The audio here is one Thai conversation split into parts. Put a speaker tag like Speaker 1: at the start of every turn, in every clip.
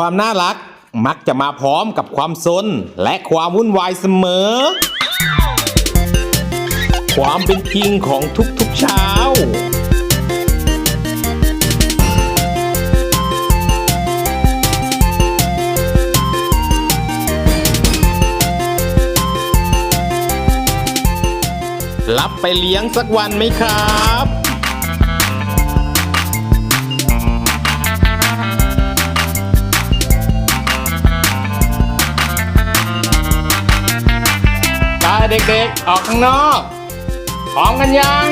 Speaker 1: ความน่ารักมักจะมาพร้อมกับความซนและความวุ่นวายเสมอ ความเป็นจริงของทุกๆเช้า รับไปเลี้ยงสักวันไหมครับ เด็กๆ ออกข้างนอกพร้อมกันยัง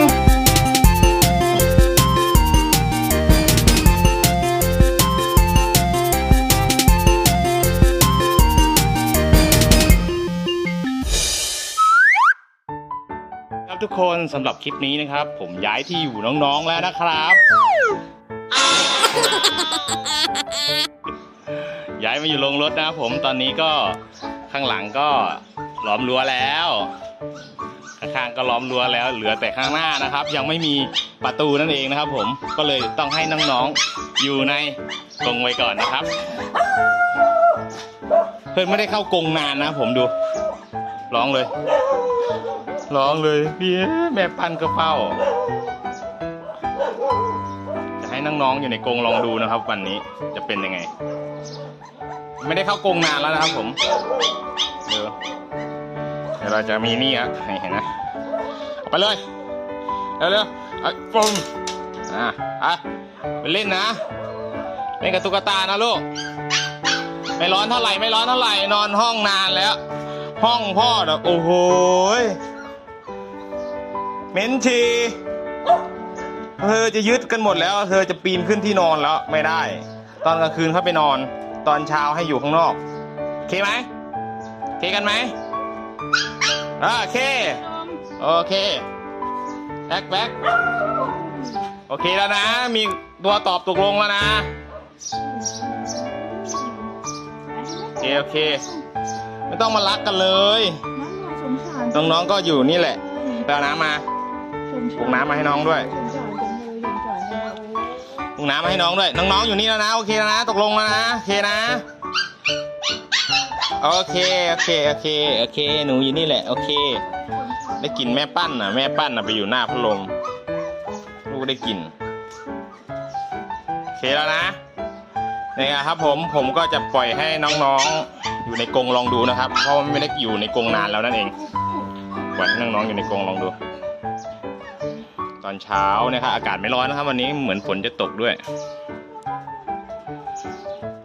Speaker 1: ครับทุกคนสำหรับคลิปนี้นะครับ ผมย้ายที่อยู่น้องๆแล้วนะครับ ย้ายมาอยู่โรงรถนะครับผมตอนนี้ก็ข้างหลังก็ล้อมรั้วแล้ว ข้างก็ล้อมรั้วแล้ว เหลือแต่ข้างหน้านะครับ ยังไม่มีประตูนั่นเองนะครับ ผมก็เลยต้องให้น้องๆอยู่ในกรงไว้ก่อนนะครับ เพื่อนไม่ได้เข้ากรงนานนะ ผมดูร้องเลยร้องเลยพี่แม่ปันก็เฝ้าจะให้น้องๆอยู่ในกรงลองดูนะครับ วันนี้จะเป็นยังไง ไม่ได้เข้ากรงนานแล้วนะครับ ผมเดี๋ยว เราจะมีนี่ครับให้เห็นนะเอาไปเลยเร็วๆเอาฟงอะอะไปเล่นนะเล่นกับตุ๊กตานะลูกไม่ร้อนเท่าไหร่ไม่ร้อนเท่าไหร่นอนห้องนานแล้ว ห้องพ่อแบบโอ้โหเหม็นชีเธอจะยึดกันหมดแล้ว เธอจะปีนขึ้นที่นอนแล้วไม่ได้ ตอนกลางคืนเข้าไปนอน ตอนเช้าให้อยู่ข้างนอกโอเคไหมโอเคกันไหม โอเค โอเคแบ็คแบ็คโอเคแล้วนะ มีตัวตอบตกลงแล้วนะ โอเค โอเค ไม่ต้องมารักกันเลย น้องๆก็อยู่นี่แหละไปเอาน้ำมาปลุกน้ำมาให้น้องด้วยปลุกน้ำมาให้น้องด้วย น้องๆอยู่นี่แล้วนะ โอเคแล้วนะ ตกลงแล้วนะ โอเคนะ โอเคโอเคโอเคโอเค หนูอยู่นี่แหละ โอเค ได้กลิ่นแม่ปั้นน่ะ แม่ปั้นน่ะไปอยู่หน้าพัดลมลูกได้กลิ่นโอเคแล้วนะนี่ครับผมผมก็จะปล่อยให้น้องๆ อยู่ในกรงลองดูนะครับ เพราะว่าไม่ได้อยู่ในกรงนานแล้วนั่นเองปล่อยให้น้องๆอยู่ในกรงลองดู ตอนเช้านะครับอากาศไม่ร้อนนะครับวันนี้เหมือนฝนจะตกด้วย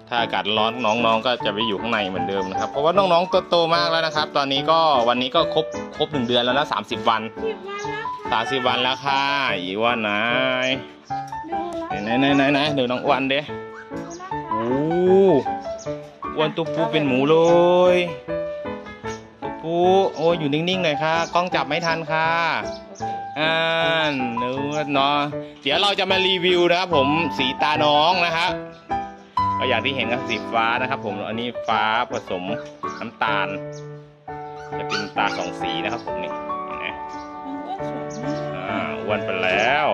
Speaker 1: ถ้าอากาศร้อนน้องๆ ก็จะไปอยู่ข้างในเหมือนเดิมนะครับ เพราะว่าน้องๆโตมากแล้วนะครับ ตอนนี้ก็วันนี้ก็ครบครบหนึ่งเดือนแล้วนะสามสิบวันสามสิบวันแล้วค่ะอีอ้วันนะไหนไหนไหนไหนเดี๋ยวน้องอ้วันเด้โอ้อ้วนตุ๊ปูเป็นหมูเลยตุ๊ปูโอ้ยอยู่นิ่งๆหน่อยค่ะกล้องจับไม่ทันค่ะอ่าหนูเนาะเดี๋ยวเราจะมารีวิวนะครับผมสีตาน้องนะครับ ก็อย่างที่เห็นก็สีฟ้านะครับผมอันนี้ฟ้าผสมน้ำตาล จะเป็นตาสองสีนะครับผมนี่เห็นไหมอ่าอ้วนไปแล้ว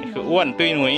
Speaker 1: นี่คืออ้วนตุ้ยหนุย